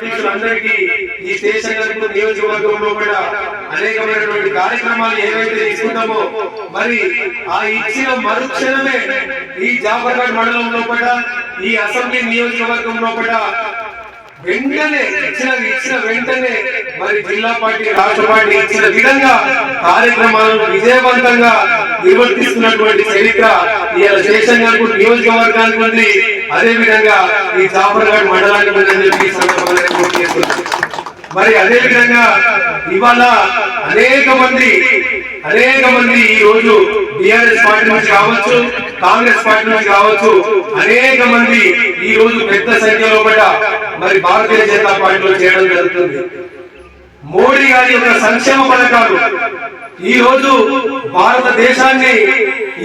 అధ్యక్షులందరికీ ఈ స్టేషన్ నియోజకవర్గంలో కూడా అనేకమైనటువంటి కార్యక్రమాలు ఏవైతే ఇస్తున్నామో మరి ఆ ఇచ్చిన మరుక్షణమే ఈ జాఫర్గఢ్ మండలంలో కూడా ఈ అసెంబ్లీ నియోజకవర్గంలో కూడా వెంటనే ఇచ్చిన ఇచ్చిన వెంటనే మరి జిల్లా పార్టీ రాష్ట్ర పార్టీ ఇచ్చిన విధంగా కార్యక్రమాలను విజయవంతంగా నిర్వర్తిస్తున్నటువంటి చరిత్ర ఇలా శేషన్ గారికి నియోజకవర్గానికి ఉంది. అదే విధంగా ఈ జాఫర్గఢ్ మండలానికి చెప్పి మరి అదే విధంగా ఇవాళ అనేక మంది అనేక మంది ఈ రోజు బిఆర్ఎస్ పార్టీ నుంచి కావచ్చు కాంగ్రెస్ పార్టీ నుంచి కావచ్చు అనేక మంది ఈ రోజు పెద్ద సంఖ్యలో కూడా మరి భారతీయ జనతా పార్టీలో చేయడం జరుగుతుంది. మోడీ గారి యొక్క సంక్షేమ పథకాలు. ఈ రోజు భారతదేశాన్ని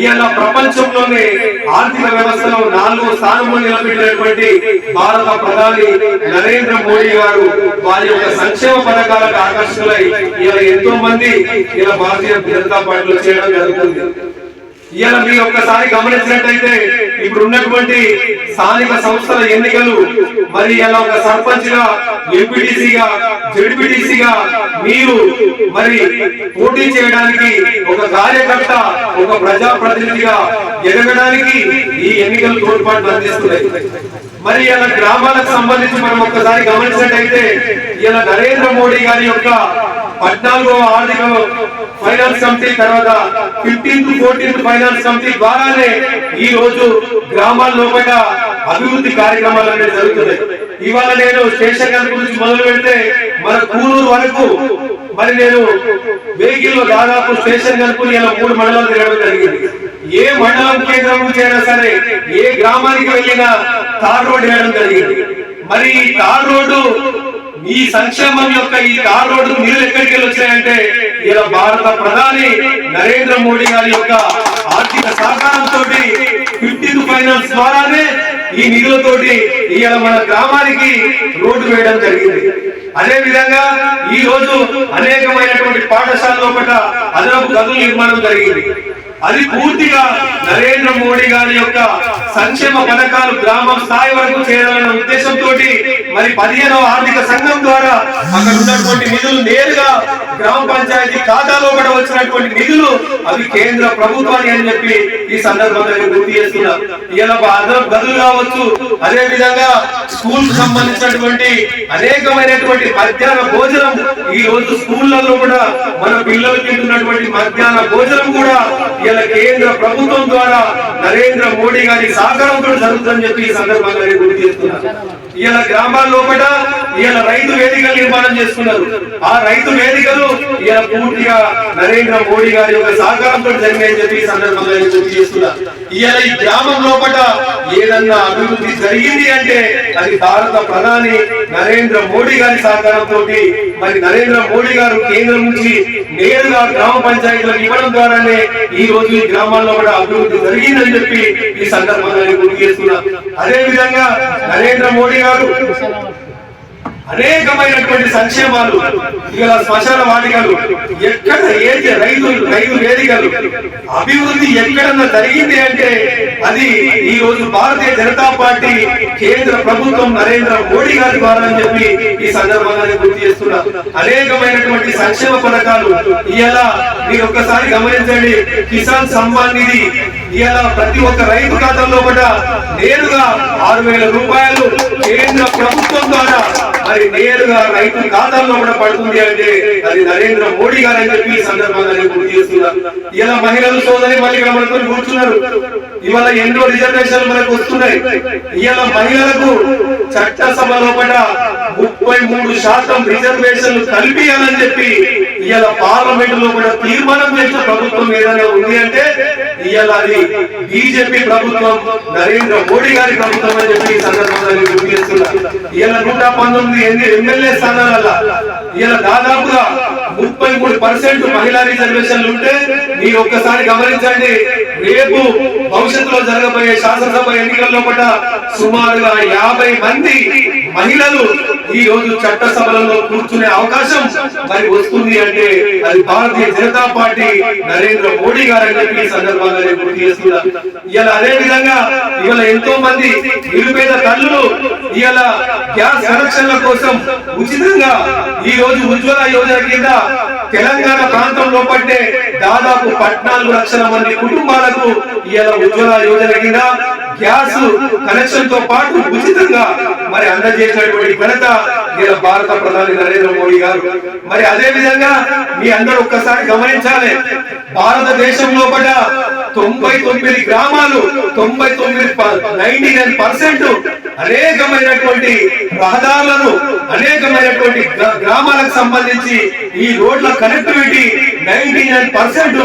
ఈయన ప్రపంచంలోనే ఆర్థిక వ్యవస్థలో నాలుగో స్థానంలో నిలబెట్టినటువంటి భారత ప్రధాని నరేంద్ర మోడీ గారు వారి యొక్క సంక్షేమ పథకాలకు ఆకర్షకులై ఇలా ఎంతో మంది ఇలా భారతీయ జనతా పార్టీలో చేయడం జరుగుతుంది. ఇవాళ మీరు ఒక్కసారి గమనించినట్టయితే ఇప్పుడు ఉన్నటువంటి స్థానిక సంస్థల ఎన్నికలు మరి ఇలా ఒక సర్పంచ్గా ఎంపీటీసీగా జడ్పీటీసీగా మీరు మరి పోటీ చేయడానికి ఒక కార్యకర్త ఒక ప్రజాప్రతినిధిగా ఎదగడానికి ఈ ఎన్నికలు తోడ్పాటు అందిస్తున్నాయి. మరి ఇలా గ్రామాలకు సంబంధించి మనం ఒక్కసారి గమనించినట్టయితే ఇలా నరేంద్ర మోడీ గారి యొక్క పద్నాలుగో ఆర్థిక ఫైనాన్స్ కమిటీ తర్వాత ఫిఫ్టీన్త్ ఫోర్టీన్త్ ఫైనాన్స్ కమిటీ ద్వారానే ఈ రోజు గ్రామాల్లో కూడా అభివృద్ధి కార్యక్రమాలు అనేది జరుగుతున్నాయి. ఇవాళ నేను స్టేషన్ గారి గురించి మొదలు పెడితే మన కూలూరు వరకు మరి నేను వెహికల్ దాదాపు స్టేషన్ కనుక్కుని ఇలా మూడు మండలాలు తిరగడం జరిగింది. ఏ మండలం కేంద్రం నుంచి అయినా సరే ఏ గ్రామానికి వెళ్ళినా తార్ రోడ్ వేయడం జరిగింది. మరి తార్ రోడ్డు ఈ సంక్షేమం యొక్క ఈ తార్ రోడ్డు నిధులు ఎక్కడికి వచ్చాయంటే ఇలా భారత ప్రధాని నరేంద్ర మోడీ గారి యొక్క ఆర్థిక సహకారంతో ఫిఫ్టీన్ ఫైనాన్స్ ద్వారానే ఈ నిధులతోటి ఇవాళ మన గ్రామానికి రోడ్డు వేయడం జరిగింది. అదే విధంగా ఈ రోజు అనేకమైనటువంటి పాఠశాలలో ఒకట అదనపు గదులు నిర్మాణం జరిగింది. అది పూర్తిగా నరేంద్ర మోడీ గారి యొక్క సంక్షేమ పథకాలు గ్రామం స్థాయి వరకు చేయాలన్న ఉద్దేశంతో మరి పదిహేనవ ఆర్థిక సంఘం ద్వారా అక్కడ ఉన్నటువంటి నిధులు నేరుగా గ్రామ పంచాయతీ ఖాతాలో కూడా వచ్చినటువంటి నిధులు అవి కేంద్ర ప్రభుత్వాన్ని అని చెప్పి ఈ సందర్భంగా గుర్తు చేస్తున్నారు ఇలా అదనపు గదులు కావచ్చు అదే విధంగా స్కూల్కు సంబంధించినటువంటి అనేకమైనటువంటి మధ్యాహ్న భోజనం. ఈ రోజు స్కూళ్ళలో కూడా మన పిల్లలు తింటున్నటువంటి మధ్యాహ్న భోజనం కూడా ఇలా కేంద్ర ప్రభుత్వం ద్వారా నరేంద్ర మోడీ గారి సహకారంతో జరుగుతుందని చెప్పి ఈ సందర్భంగా నేను గుర్తు చేస్తున్నా ఇలా గ్రామాల్లో కూడా ఇలా రైతు వేదికలు నిర్మాణం చేసుకున్నారు. ఆ రైతు వేదికలు ఇలా పూర్తిగా నరేంద్ర మోడీ గారి యొక్క సహకారంతో జరిగాయని చెప్పి ఈ సందర్భంగా నేను గుర్తు చేస్తున్నా. ఇలా ఈ గ్రామం లోపల ఏదన్నా అభివృద్ధి జరిగింది అంటే అది భారత ప్రధాని నరేంద్ర మోడీ గారి సహకారంతో మరి నరేంద్ర మోడీ గారు కేంద్రం నుంచి నేరుగా గ్రామ పంచాయతీలకు ఇవ్వడం ద్వారానే ఈ రోజు ఈ గ్రామాల్లో కూడా అభివృద్ధి జరిగిందని చెప్పి ఈ సందర్భంగా గుర్తు చేస్తున్నా అదే విధంగా నరేంద్ర మోడీ గారు అనేకమైనటువంటి సంక్షేమాలు ఇలా శ్మశాన వాటికలు ఎక్కడ ఏది రైలు రైలు వేదికలు అభివృద్ధి ఎక్కడన్నా జరిగింది అంటే అది ఈ రోజు భారతీయ జనతా పార్టీ కేంద్ర ప్రభుత్వం నరేంద్ర మోడీ గారి ద్వారా అని చెప్పి ఈ సందర్భంగా నేను గుర్తు చేస్తున్నా. అనేకమైనటువంటి సంక్షేమ పథకాలు ఇలా మీరు ఒక్కసారి గమనించండి కిసాన్ సమ్మాన్ నిధి ఇలా ప్రతి ఒక్క రైతు ఖాతాలో కూడా నేరుగా ఆరు వేల రూపాయలు కేంద్ర ప్రభుత్వం ద్వారా మరి నేరుగా రైతు ఖాతాల్లో కూడా పడుతుంది అంటే అది నరేంద్ర మోడీ గారు అని చెప్పి సందర్భంగా నేను గుర్తు చేస్తున్నా. ఇలా మహిళలు సోదరి మళ్ళీ మనతో కూర్చున్నారు. ఇవాళ ఎన్నో రిజర్వేషన్లు మనకు వస్తున్నాయి. ఇవాళ మహిళలకు చట్టసభలో కూడా ముప్పై మూడు శాతం రిజర్వేషన్లు కల్పియాలని చెప్పి ఇవాళ పార్లమెంట్లో కూడా తీర్మానం చేసిన ప్రభుత్వం ఏదైనా ఉంది అంటే ఇవాళ అది బీజేపీ ప్రభుత్వం నరేంద్ర మోడీ గారి ప్రభుత్వం అని చెప్పి ఈ సందర్భంగా గుర్తు చేస్తున్నా. ఇవాళ నూట పంతొమ్మిది ఎన్ని ఎమ్మెల్యే స్థానాల ఇవాళ దాదాపుగా ముప్పై మూడు పర్సెంట్ మహిళా రిజర్వేషన్లు ఉంటే మీరు ఒక్కసారి గమనించండి రేపు భవిష్యత్తులో జరగబోయే శాసనసభ ఎన్నికల్లో కూడా సుమారుగా యాభై మంది మహిళలు ఈ రోజు చట్టసభలలో కూర్చునే అవకాశం మరి వస్తుంది అంటే అది భారతీయ జనతా పార్టీ నరేంద్ర మోడీ గారు అని చెప్పి సందర్భంగా గుర్తు చేస్తున్నా. ఇవాళ అదే విధంగా ఇవాళ ఎంతో మంది నిరుపేద తల్లులు ఇవాళ గ్యాస్ కనెక్షన్ల కోసం ఉచితంగా ఈ రోజు ఉజ్వల యోజన కింద తెలంగాణ ప్రాంతంలో పట్టే దాదాపు పద్నాలుగు లక్షల మంది కుటుంబాలకు ఇవాళ ఉజ్వల యోజన కింద గ్యాస్ కనెక్షన్తో పాటు ఉచితంగా మరి అందజేసినటువంటి ఘనత ఇలా భారత ప్రధాని నరేంద్ర మోడీ గారు. మరి అదే విధంగా మీ అందరూ ఒక్కసారి గమనించాలి భారతదేశం లోపల తొంభై తొమ్మిది గ్రామాలు తొంభై తొమ్మిది నైన్టీ నైన్ పర్సెంట్ అనేకమైనటువంటి రహదారులను అనేకమైనటువంటి గ్రామాలకు సంబంధించి ఈ రోడ్ల కనెక్టివిటీ నైన్టీ నైన్ పర్సెంట్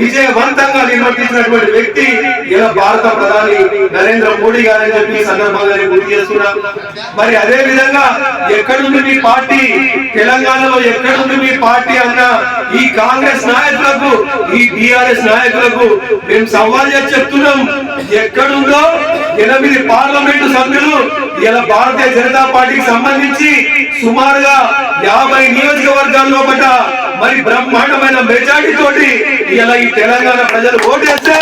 విజయవంతంగా నిర్వర్తించినటువంటి వ్యక్తి ఇలా భారత ప్రధాని నరేంద్ర మోడీ గారు అని చెప్పి సందర్భంగా నేను గుర్తు చేస్తున్నా. మరి అదే విధంగా ఎక్కడుంది మీ పార్టీ? తెలంగాణలో ఎక్కడుంది మీ పార్టీ అన్న ఈ కాంగ్రెస్ నాయకులకు ఈ టిఆర్ఎస్ నాయకులకు మేము సవాల్ చేసి చెప్తున్నాం. ఎక్కడుందో ఎనిమిది పార్లమెంటు సభ్యులు ఇలా భారతీయ జనతా పార్టీకి సంబంధించి సుమారుగా యాభై నియోజకవర్గాల్లో పట్ట మరి బ్రహ్మాండమైన మెజార్టీ తోటి ఇలా ఈ తెలంగాణ ప్రజలు ఓటేస్తే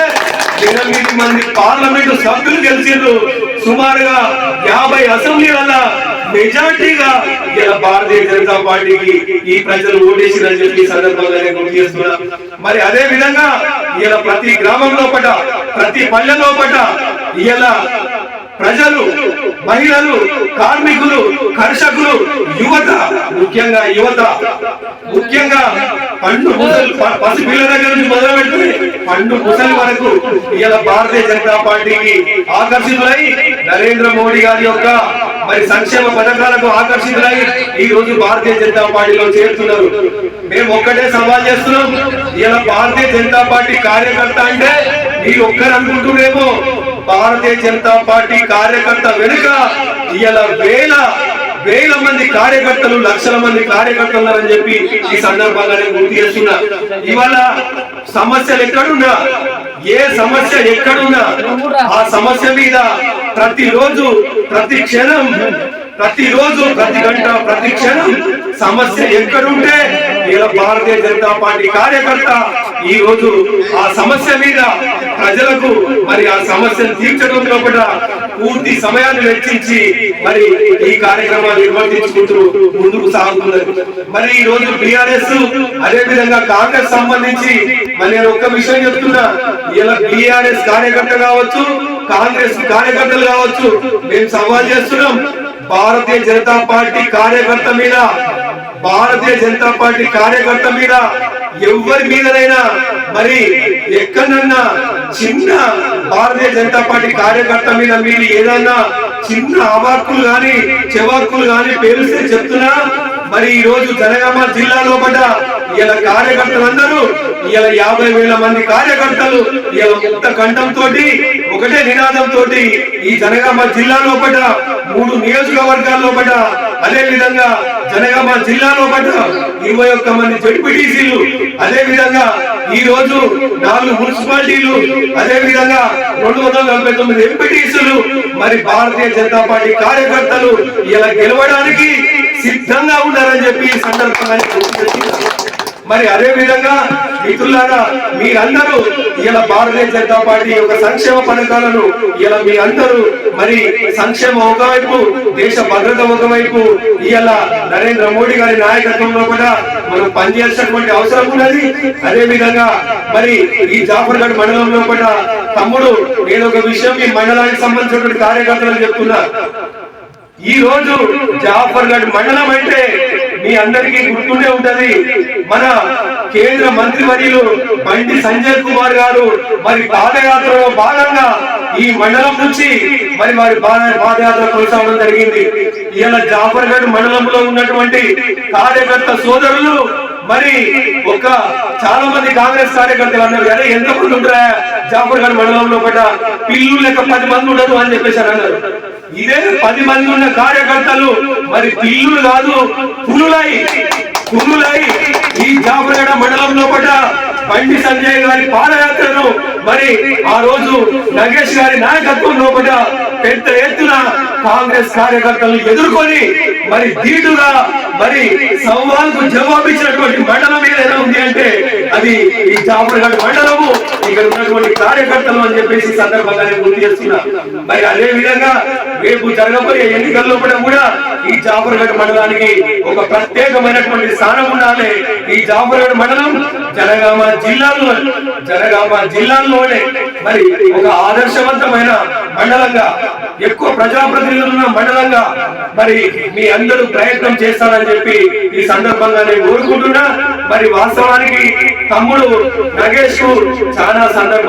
ఎనిమిది మంది పార్లమెంటు సభ్యులు గెలిచిండ్రు. సుమారుగా యాభై అసెంబ్లీల మెజార్టీగా ఇలా భారతీయ జనతా పార్టీకి ఈ ప్రజలు ఓటేసిందని చెప్పి సందర్భంగా నేను గుర్తు చేస్తున్నా. మరి అదే విధంగా ఇలా ప్రతి గ్రామంలో పట ప్రతి పల్లెలో పట ఇలా ప్రజలు మహిళలు కార్మికులు కర్షకులు యువత ముఖ్యంగా యువత ముఖ్యంగా పండు ముసలి ప- పసి పిల్లల దగ్గర నుంచి మొదలు పెట్టుకుని పండు ముసలి వరకు ఇలా భారతీయ జనతా పార్టీకి ఆకర్షితులై నరేంద్ర మోడీ గారి యొక్క మరి సంక్షేమ పథకాలకు ఆకర్షితులై ఈ రోజు భారతీయ జనతా పార్టీలో చేరుతున్నారు. మేము ఒక్కటే సవాల్ చేస్తున్నాం. ఇలా భారతీయ జనతా పార్టీ కార్యకర్త అంటే మీరు ఒక్కరు అనుకుంటున్నారేమో. భారతీయ జనతా పార్టీ కార్యకర్త వెనుక ఇలా వేల వేల మంది కార్యకర్తలు లక్షల మంది కార్యకర్తలు ఉన్నారని చెప్పి ఈ సందర్భంగా నేను గుర్తు చేస్తున్నా. ఇవాళ సమస్యలు ఎక్కడున్నా? ఏ సమస్య ఎక్కడున్నా? ఆ సమస్య మీద ప్రతిరోజు ప్రతి క్షణం ప్రతిరోజు ప్రతి గంట ప్రతి క్షణం సమస్య ఎక్కడుంటే ఇలా భారతీయ జనతా పార్టీ కార్యకర్త ఈ రోజు ఆ సమస్య మీద ప్రజలకు మరి ఆ సమస్యను తీర్చడంలో కూడా పూర్తి సమయాన్ని వెచ్చించి మరి ఈ కార్యక్రమాలు నిర్వర్తించుకుంటూ ముందుకు సాగుతున్నారు. మరి ఈ రోజు బిఆర్ఎస్ అదే విధంగా కాంగ్రెస్ సంబంధించి మరి నేను ఒక్క విషయం చెప్తున్నా. ఇలా బిఆర్ఎస్ కార్యకర్త కావచ్చు కాంగ్రెస్ కార్యకర్తలు కావచ్చు మేము సవాల్ చేస్తున్నాం. భారతీయ జనతా పార్టీ కార్యకర్త మీద భారతీయ జనతా పార్టీ కార్యకర్త మీద ఎవరి మీదనైనా మరి ఎక్కడన్నా చిన్న భారతీయ జనతా పార్టీ కార్యకర్త మీద మీరు ఏదన్నా చిన్న అవార్కులు గాని చెవార్కులు గాని పేరుస్తే చెప్తున్నా మరి ఈ రోజు జనగామ జిల్లాలో పడ్డ ఇలా కార్యకర్తలందరూ ఇలా యాభై వేల మంది కార్యకర్తలు ఇలా ముక్త కంఠంతో ఒకటే నినాదం తోటి ఈ జనగామ జిల్లాలో పడ్డ మూడు నియోజకవర్గాల్లో పడ్డ అదే విధంగా జనగామ జిల్లాలో పడ్డ ఇరవై ఒక్క మంది జడ్పీటీసీలు అదే విధంగా ఈ రోజు నాలుగు మున్సిపాలిటీలు అదే విధంగా రెండు వందల నలభై తొమ్మిది ఎంపీటీసీలు మరి భారతీయ జనతా పార్టీ కార్యకర్తలు ఇలా గెలవడానికి సిద్ధంగా ఉన్నారని చెప్పి ఈ సందర్భంగా మరి అదే విధంగా మిత్రులారా మీరందరూ ఇలా భారతీయ జనతా పార్టీ యొక్క సంక్షేమ పథకాలను ఇలా మీ అందరూ మరి సంక్షేమ ఒకవైపు దేశ భద్రత ఒకవైపు ఇలా నరేంద్ర మోడీ గారి నాయకత్వంలో కూడా మనం పనిచేయాల్సినటువంటి అవసరం ఉన్నది. అదే విధంగా మరి ఈ జాఫర్గఢ్ మండలంలో కూడా తమ్ముడు నేను ఒక విషయం ఈ మండలానికి సంబంధించినటువంటి కార్యకర్తలు చెప్తున్నా. ఈ రోజు జాఫర్గఢ్ మండలం అంటే మీ అందరికీ గుర్తుండే ఉంటది. మన కేంద్ర మంత్రి వర్యులు బండి సంజయ్ కుమార్ గారు మరి పాదయాత్రలో భాగంగా ఈ మండలం నుంచి మరి వారి పాదయాత్ర కొనసాగడం జరిగింది. ఇలా జాఫర్గఢ్ మండలంలో ఉన్నటువంటి కార్యకర్త సోదరులు మరి ఒక చాలా మంది కాంగ్రెస్ కార్యకర్తలు అన్నారు అరే ఎంత మంది ఉంటారా జాఫర్గఢ్ మండలంలో పడ్డ? పిల్లు లెక్క పది మంది ఉండదు అని చెప్పేసి అన్నారు. ఇదే పది మంది ఉన్న కార్యకర్తలు. మరి పిల్లులు కాదు పులులై పులులై ఈ జాబుగడ మండలం లోపల బండి సంజయ్ గారి పాదయాత్రను మరి ఆ రోజు నగేష్ గారి నాయకత్వం లోపల పెద్ద ఎత్తున కాంగ్రెస్ కార్యకర్తలను ఎదుర్కొని మరి ధీటుగా మరి సవాల్కు జవాబిచ్చినటువంటి మండలం ఏదైనా ఉంది అంటే అది ఈ జాఫర్గఢ్ మండలము. ఇక్కడ ఉన్నటువంటి కార్యకర్తలు అని చెప్పేసి సందర్భంగా నేను గుర్తు చేస్తున్నా. మరి అదే విధంగా రేపు జరగబోయే ఎన్నికల్లో కూడా కూడా ఈ జాఫర్గఢ్ మండలానికి ఒక ప్రత్యేకమైనటువంటి స్థానం ఉండాలి. ఈ జాఫర్గఢ్ మండలం జనగామ జిల్లాలో జనగామ జిల్లాలోనే మరి ఒక ఆదర్శవంతమైన మండలంగా ఎక్కువ ప్రజాప్రతినిధులు ఉన్న మండలంగా మరి మీ అందరూ ప్రయత్నం చేస్తారని చెప్పి ఈ సందర్భంగా నేను కోరుకుంటున్నా. మరి వాస్తవానికి తమ్ముడు నగేష్ చాలా సందర్భం